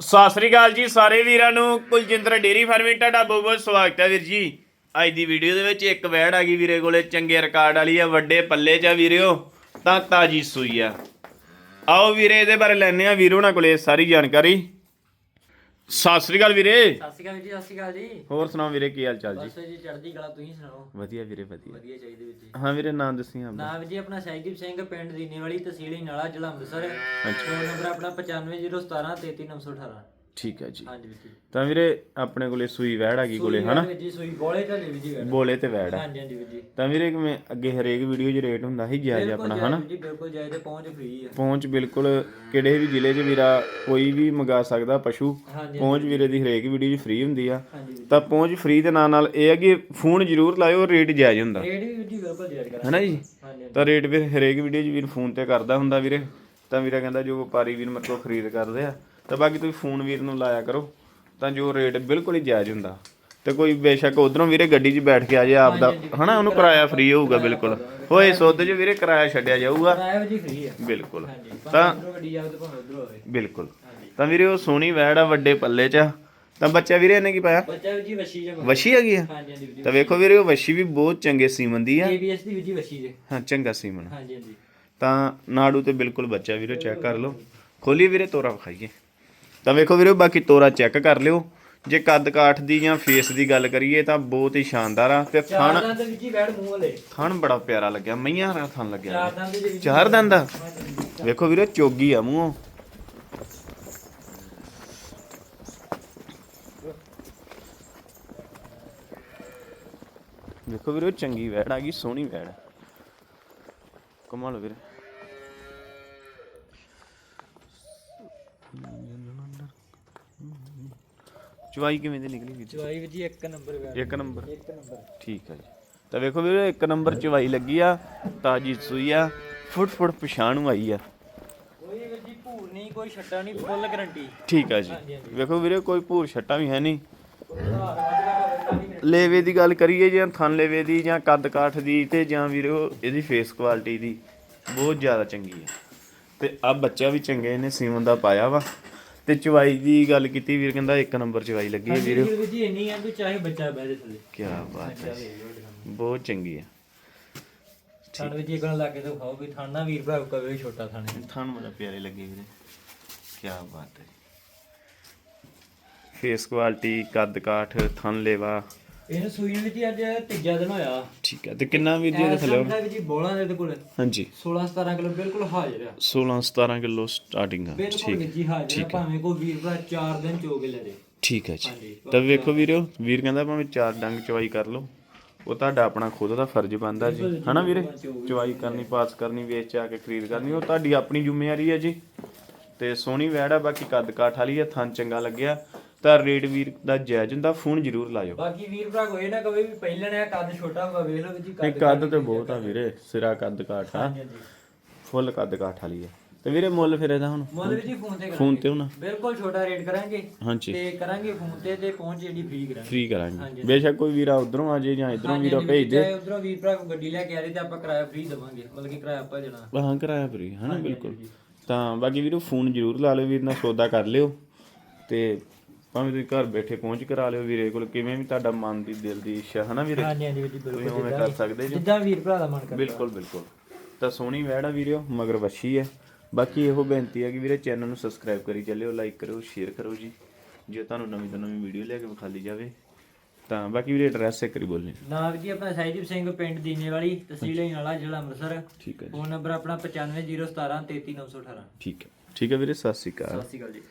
ਸਤਿ ਸ੍ਰੀ ਅਕਾਲ ਜੀ ਸਾਰੇ ਵੀਰਾਂ ਨੂੰ। ਕੁਲਜਿੰਦਰ ਡੇਰੀ ਫਾਰਮਿੰਗ, ਤੁਹਾਡਾ ਬਹੁਤ ਬਹੁਤ ਸਵਾਗਤ ਹੈ ਵੀਰ ਜੀ। ਅੱਜ ਦੀ ਵੀਡੀਓ ਦੇ ਵਿੱਚ ਇੱਕ ਵੈੜ ਆ ਗਈ ਵੀਰੇ ਕੋਲੇ, ਚੰਗੇ ਰਿਕਾਰਡ ਵਾਲੀ ਆ, ਵੱਡੇ ਪੱਲੇ 'ਚ ਆ ਵੀਰਿਓ। ਤਾਂ ਤਾਜੀ ਸੂਈ ਆ। ਆਓ ਵੀਰੇ, ਇਹਦੇ ਬਾਰੇ ਲੈਣੇ ਆ ਵੀਰੋ ਨਾਲ ਕੋਲੇ ਸਾਰੀ ਜਾਣਕਾਰੀ। ਸਤਿ ਸ੍ਰੀ ਅਕਾਲ ਵੀਰੇ। ਸਤਿ ਸ਼੍ਰੀ ਅਕਾਲ ਜੀ ਸਤਿ ਸ਼੍ਰੀ ਅਕਾਲ ਜੀ। ਹੋਰ ਸੁਣਾਓ ਵੀਰੇ ਕੀ ਹਾਲ ਚਾਲ ਜੀ? ਬਸ ਜੀ ਚੜ੍ਹਦੀ ਕਲਾ ਤੁਸੀਂ ਸੁਣਾਓ? ਵਧੀਆ ਵੀਰੇ ਵਧੀਆ। ਵਧੀਆ ਚਾਹੀਦੇ ਵਿੱਚ ਜੀ। ਹਾਂ ਵੀਰੇ ਨਾਮ ਦੱਸੀ ਆਪਣਾ ਨਾਮ ਜੀ ਆਪਣਾ ਸਹਿਜਦੀਪ ਸਿੰਘ ਪਿੰਡ ਦੀਨੇ ਵਾਲੀ ਤਹਿਸੀਲ ਨਾਲਾ ਜ਼ਿਲ੍ਹਾ ਅੰਮ੍ਰਿਤਸਰ। ਅੱਛਾ। ਫੋਨ ਨੰਬਰ ਆਪਣਾ 950173 33918 ਠੀਕ ਹੈ ਜੀ। ਹਾਂਜੀ ਵੀਰ ਜੀ ਤਾਂ ਵੀਰੇ ਆਪਣੇ ਕੋਲੇ ਸੂਈ ਵੈੜ ਆ ਗਈ ਕੋਲੇ ਹਨਾ? ਵੀਰ ਜੀ ਸੂਈ ਬੋਲੇ ਤਾਂ ਨਹੀਂ ਵੀਰ ਜੀ ਬੋਲੇ ਤੇ ਵੈੜ ਆ। ਹਾਂਜੀ ਹਾਂਜੀ ਵੀਰ ਜੀ। ਤਾਂ ਵੀਰੇ ਕਿਵੇਂ ਅੱਗੇ ਹਰੇਕ ਵੀਡੀਓ 'ਚ ਰੇਟ ਹੁੰਦਾ ਸੀ ਜਾਇਜ਼ ਬਿਲਕੁਲ ਆਪਣਾ ਜਾਇਜ਼ ਹਨਾ? ਵੀਰ ਜੀ ਬਿਲਕੁਲ ਜਾਇਜ਼ ਤੇ ਪਹੁੰਚ ਫ੍ਰੀ ਆ। ਪਹੁੰਚ ਬਿਲਕੁਲ ਕਿਹੜੇ ਵੀ ਜ਼ਿਲ੍ਹੇ 'ਚ ਵੀਰਾ ਕੋਈ ਵੀ ਮੰਗਾ ਸਕਦਾ ਪਸ਼ੂ ਹਾਂਜੀ ਪਹੁੰਚ ਵੀਰੇ ਦੀ ਹਰੇਕ ਵੀਡੀਓ 'ਚ ਫ੍ਰੀ ਹੁੰਦੀ ਆ। ਹਾਂਜੀ ਵੀਰ ਤਾਂ ਪਹੁੰਚ ਫ੍ਰੀ ਦੇ ਨਾਲ ਨਾਲ ਇਹ ਹੈ ਕਿ ਫੋਨ ਜ਼ਰੂਰ ਲਾਇਓ ਰੇਟ ਜਾਇਜ਼ ਹੁੰਦਾ। ਰੇਟ ਵੀ ਵੀਰ ਜੀ ਬਿਲਕੁਲ ਜਾਇਜ਼ ਕਰਾਂ ਹੈਨਾ ਜੀ? ਹਾਂਜੀ ਹਾਂਜੀ। ਤਾਂ ਰੇਟ ਫਿਰ ਹਰੇਕ ਵੀਡੀਓ 'ਚ ਵੀਰ ਫੋਨ ਤੇ ਕਰਦਾ ਹੁੰਦਾ ਵੀਰੇ। ਤਾਂ ਵੀਰਾ ਕਹਿੰਦਾ ਜੋ ਵਪਾਰੀ ਵੀਰ ਮੇਰੇ ਕੋਲ ਖਰੀਦ ਕਰਦੇ ਆ ਤਾਂ ਬਾਕੀ ਤੁਸੀਂ ਫੋਨ ਵੀਰ ਨੂੰ ਲਾਇਆ ਕਰੋ ਤਾਂ ਜੋ ਰੇਟ ਬਿਲਕੁਲ ਹੀ ਜਾਇਜ਼ ਹੁੰਦਾ। ਤੇ ਕੋਈ ਬੇਸ਼ੱਕ ਉਧਰੋਂ ਵੀਰੇ ਗੱਡੀ 'ਚ ਬੈਠ ਕੇ ਆ ਜਾ ਆਪਦਾ ਹਨਾ ਉਹਨੂੰ ਕਿਰਾਇਆ ਫ੍ਰੀ ਹੋਊਗਾ ਬਿਲਕੁਲ। ਹੋਏ ਸੌਦੇ 'ਚ ਵੀਰੇ ਕਿਰਾਇਆ ਛੱਡਿਆ ਜਾਊਗਾ। ਕਿਰਾਇਆ ਵੀਰ ਜੀ ਫ੍ਰੀ ਆ। ਬਿਲਕੁਲ। ਤਾਂ ਤਾਂ ਉਧਰੋਂ ਗੱਡੀ ਜਾਵੇ ਤੇ ਭਾਵੇਂ ਉਧਰੋਂ ਹੋਵੇ ਬਿਲਕੁਲ। ਤਾਂ ਵੀਰੇ ਉਹ ਸੋਹਣੀ ਵੈੜ ਆ ਵੱਡੇ ਪੱਲੇ 'ਚ। ਤਾਂ ਬੱਚਾ ਵੀਰੇ ਇਹਨੇ ਕੀ ਪਾਇਆ? ਬੱਚਾ ਜੀ ਵਸ਼ੀ ਜਮ ਵਸ਼ੀ ਹੈਗੀ ਆ? ਹਾਂਜੀ ਤਾਂ ਵੇਖੋ ਵੀਰੇ ਉਹ ਵਸ਼ੀ ਵੀ ਬਹੁਤ ਚੰਗੇ ਸੀਮਨ ਦੀ ਆ। ਦੀ ਵਸ਼ੀ ਜੇ ਹਾਂ ਚੰਗਾ ਸੀਮਨ। ਹਾਂਜੀ ਹਾਂਜੀ। ਤਾਂ ਨਾੜੂ ਤੇ ਬਿਲਕੁਲ ਬੱਚਾ ਵੀਰੇ ਚੈੱਕ ਕਰ ਲਓ। ਖੋਲੀ ਵੀਰੇ ਤੋਰਾ ਵਿਖਾਈਏ। ਤਾਂ ਵੇਖੋ ਵੀਰੇ ਬਾਕੀ ਤੋਰਾ ਚੈੱਕ ਕਰ ਲਿਓ। ਜੇ ਕੱਦ ਕਾਠ ਦੀ ਜਾਂ ਫੇਸ ਦੀ ਗੱਲ ਕਰੀਏ ਤਾਂ ਬਹੁਤ ਹੀ ਸ਼ਾਨਦਾਰ ਆ। ਤੇ ਚਾਰ ਥਣ ਦੰਦ ਵਿੱਚ ਹੀ ਬੈਠ ਮੂੰਹ ਵਾਲੇ। ਥਣ ਬੜਾ ਪਿਆਰਾ ਲੱਗਿਆ ਮਈਆਂ ਦਾ ਥਣ ਲੱਗਿਆ। ਚਾਰ ਦੰਦ ਦੇ ਵਿੱਚ। ਚਾਰ ਦੰਦ ਆ? ਵੇਖੋ ਵੀਰੇ ਚੋਗੀ ਆ ਮੂੰਹੋਂ। ਵੇਖੋ ਵੀਰੇ ਚੰਗੀ ਵੈੜ ਆ ਗਈ ਸੋਹਣੀ ਵੈੜ। ਕਮਾਲ ਵੀਰੇ। ਚਵਾਈ ਕਿਵੇਂ ਦੀ ਨਿਕਲੀ ਵੀਰ ਜੀ? ਚਵਾਈ ਹੀ ਇੱਕ ਨੰਬਰ ਬੈਠ ਇੱਕ ਨੰਬਰ। ਇੱਕ ਨੰਬਰ। ਠੀਕ ਹੈ ਜੀ। ਤਾਂ ਵੇਖੋ ਵੀਰੇ ਇੱਕ ਨੰਬਰ ਚਵਾਈ ਲੱਗੀ ਆ ਤਾਜੀ ਸੂਈ ਆ ਫੁੱਟ ਫੁੱਟ ਪਛਾਣੂ ਆਈ ਆ। ਕੋਈ ਵੀਰ ਜੀ ਭੂਰ ਨਹੀਂ ਕੋਈ ਛੱਟਾ ਨਹੀਂ ਫੁੱਲ ਗਾਰੰਟੀ। ਠੀਕ ਆ ਜੀ। ਵੇਖੋ ਵੀਰੇ ਕੋਈ ਭੂਰ ਛੱਟਾ ਵੀ ਹੈ ਨਹੀਂ। ਲੇਵੇ ਦੀ ਗੱਲ ਕਰੀਏ ਜਾਂ ਥਣ ਲੇਵੇ ਦੀ ਜਾਂ ਕੱਦ ਕਾਠ ਦੀ ਤੇ ਜਾਂ ਵੀਰੇ ਇਹਦੀ ਫੇਸ ਕੁਆਲਿਟੀ ਦੀ ਬਹੁਤ ਜ਼ਿਆਦਾ ਚੰਗੀ ਆ। ਤੇ ਆ ਬੱਚਾ ਵੀ ਚੰਗੇ ਇਹਨੇ ਸੀਮਨ ਦਾ ਪਾਇਆ ਵਾ। ਤੇ ਚਵਾਈ ਦੀ ਗੱਲ ਕੀਤੀ ਵੀਰ ਕਹਿੰਦਾ ਇੱਕ ਨੰਬਰ ਚਵਾਈ ਲੱਗੀ ਹੈ ਵੀਰੇ। ਵੀਰ ਜੀ ਇੰਨੀ ਆ ਵੀ ਚਾਹੇ ਬੱਚਾ ਬਹਿ ਦੇ ਥੱਲੇ। ਕੀ ਬਾਤ ਹੈ ਬਹੁਤ ਚੰਗੀ ਆ। ਥਣ ਵਿੱਚ ਇੱਕ ਨਾਲ ਲਾ ਕੇ ਦਿਖਾਓ ਵੀ ਥਾਣਾ ਵੀਰ ਭਰਾ ਕਵੇ ਛੋਟਾ ਥਾਣੇ। ਥਣ ਬੜਾ ਪਿਆਰੇ ਲੱਗੇ ਵੀਰੇ। ਕੀ ਬਾਤ ਹੈ ਫੇਸ ਕੁਆਲਿਟੀ ਕੱਦ ਕਾਠ ਥਣ ਲੇਵਾ। ਇਹਨੂੰ ਸੂਈ ਵਿੱਚ ਹੀ ਅੱਜ ਤੀਜਾ ਦਿਨ ਹੋਇਆ। ਠੀਕ ਹੈ ਤੇ ਕਿੰਨਾ ਵੀਰ ਜੀ ਇਹਦੇ ਥੱਲੇ ਵੀ ਜੀ ਬੋਲਾਂ ਦੇ ਕੋਲ। ਹਾਂਜੀ। 16 17 ਕਿਲੋ ਬਿਲਕੁਲ ਹਾਜ਼ਰ ਆ। 16 17 ਕਿਲੋ ਸਟਾਰਟਿੰਗ ਆ। ਬਿਲਕੁਲ ਵਿੱਚ ਹੀ ਹਾਜ਼ਰ ਆ ਭਾਵੇਂ ਕੋਈ ਵੀਰ ਭਰਾ 4 ਦਿਨ ਚੋ ਕੇ ਲੈ ਦੇ ਠੀਕ ਹੈ ਜੀ। ਹਾਂਜੀ। ਤਾਂ ਵੇਖੋ ਵੀਰੋ ਵੀਰ ਕਹਿੰਦਾ ਭਾਵੇਂ ਚਾਰ ਡੰਗ ਚਵਾਈ ਕਰ ਲਓ। ਉਹ ਤੁਹਾਡਾ ਆਪਣਾ ਖੁਦ ਦਾ ਫਰਜ਼ ਬਣਦਾ ਜੀ। ਹਨਾ ਵੀਰੇ? ਚਵਾਈ ਕਰਨੀ ਪਾਸ ਕਰਨੀ ਵੇਚ ਆ ਕੇ ਖਰੀਦ ਕਰਨੀ ਉਹ ਤੁਹਾਡੀ ਆਪਣੀ ਜ਼ਿੰਮੇਵਾਰੀ ਹੈ ਜੀ। ਤੇ ਸੋਹਣੀ ਵੈੜ ਆ ਬਾਕੀ ਕੱਦ ਕਾਠ ਵਾਲੀ ਆ ਥਣ ਚੰਗਾ ਲੱਗਿਆ। ਤਾਂ ਰੇਟ ਵੀਰ ਦਾ ਜਾਇਜ਼ ਹੁੰਦਾ ਫੋਨ ਜ਼ਰੂਰ ਲਾਇਓ। ਬਾਕੀ ਵੀਰ ਭਰਾ ਕੋਈ ਨਾ ਕਵੇ ਵੀ ਪਹਿਲਾਂ ਨੇ ਕੱਦ ਛੋਟਾ ਹੋਗਾ ਵੇਖ ਲਓ ਵੀ ਜੀ ਨਹੀਂ ਕੱਦ ਕੱਦ ਤੇ ਬਹੁਤ ਆ ਵੀਰੇ ਸਿਰਾ ਕੱਦ ਕਾਠ ਆ। ਹਾਂਜੀ ਹਾਂਜੀ। ਫੁੱਲ ਕੱਦ ਕਾਠ ਵਾਲੀ ਤੇ ਵੀਰੇ ਮੁੱਲ ਫਿਰ ਇਹਦਾ ਹੁਣ? ਮੁੱਲ ਵੀ ਜੀ ਫੋਨ ਤੇ ਫੋਨ ਤੇ ਹੋਣਾ? ਬਿਲਕੁਲ ਛੋਟਾ ਰੇਟ ਕਰਾਂਗੇ। ਹਾਂਜੀ। ਤੇ ਕਰਾਂਗੇ ਫੋਨ ਤੇ ਤੇ ਪਹੁੰਚ ਜਿਹੜੀ ਫ੍ਰੀ ਕਰਾਂਗੇ। ਫ੍ਰੀ ਕਰਾਂਗੇ। ਬੇਸ਼ੱਕ ਕੋਈ ਵੀਰਾ ਉਧਰੋਂ ਆ ਜੇ ਜਾਂ ਇਧਰੋਂ ਵੀਰਾ ਭੇਜ ਦੇ। ਉਧਰੋਂ ਵੀਰ ਭਰਾ ਗੱਡੀ ਲੈ ਕੇ ਆ ਰਹੇ ਤੇ ਆਪਾਂ ਕਿਰਾਇਆ ਫ੍ਰੀ ਦੇਵਾਂਗੇ। ਮਤਲਬ ਕਿ ਕਿਰਾਇਆ ਆਪਾਂ ਦੇਣਾ। ਹਾਂ ਕਰਾਇਆ ਫ੍ਰੀ ਹਨਾ ਬਿਲਕੁਲ। ਤਾਂ ਬਾਕੀ ਵੀਰੋ ਫੋਨ ਜ਼ਰੂਰ ਲਾ ਲਿਓ ਵੀਰ ਨਾਲ ਸੌਦਾ ਕਰ ਲਿਓ। ਤੇ ਭਾਵੇਂ ਤੁਸੀਂ ਘਰ ਬੈਠੇ ਪਹੁੰਚ ਕਰਾ ਲਿਓ ਵੀਰੇ ਕੋਲ ਕਿਵੇਂ ਵੀ ਤੁਹਾਡਾ ਮਨ ਦੀ ਦਿਲ ਦੀ ਇੱਛਾ ਹਨਾ ਵੀਰੇ? ਹਾਂਜੀ ਹਾਂਜੀ ਵੀਰ ਜੀ ਤੁਸੀਂ ਬਿਲਕੁਲ ਉਵੇਂ ਕਰ ਸਕਦੇ ਜੀ। ਜਿੱਦਾਂ ਵੀਰ ਭਰਾ ਦਾ ਮਨ ਕਰਦਾ। ਬਿਲਕੁਲ ਬਿਲਕੁਲ। ਤਾਂ ਸੋਹਣੀ ਆ ਵੀਰਿਓ ਮਗਰ ਵੱਛੀ ਹੈ ਬਾਕੀ ਇਹੋ ਬੇਨਤੀ ਹੈ ਕਿ ਵੀਰੇ ਚੈਨਲ ਨੂੰ ਸਬਸਕ੍ਰਾਈਬ ਕਰੀ ਚੱਲਿਓ ਲਾਈਕ ਕਰਿਓ ਸ਼ੇਅਰ ਕਰੋ ਜੀ। ਜੇ ਤੁਹਾਨੂੰ ਨਵੀਂ ਤੋਂ ਨਵੀਂ ਵੀਡੀਓ ਲੈ ਕੇ ਵਿਖਾਲੀ ਜਾਵੇ ਤਾਂ ਬਾਕੀ ਵੀਰੇ ਐਡਰੈਸ ਇੱਕ ਵਾਰੀ ਬੋਲਨੇ। ਨਾਮ ਜੀ ਆਪਣਾ ਸਾਈਦੀਪ ਸਿੰਘ ਪਿੰਡ ਦੀਨੇ ਵਾਲੀ ਤਹਿਸੀਲ ਨਾਲਾ ਜ਼ਿਲ੍ਹਾ ਅੰਮ੍ਰਿਤਸਰ। ਠੀਕ ਹੈ ਜੀ। ਫੋਨ ਨੰਬਰ ਆਪਣਾ 9501733918 ਠੀਕ ਹੈ ਠੀਕ ਹੈ ਵੀਰੇ ਸਤਿ ਸ਼੍ਰੀ ਅਕਾਲ। ਸਤਿ ਸ਼੍ਰੀ ਅਕਾਲ ਜੀ।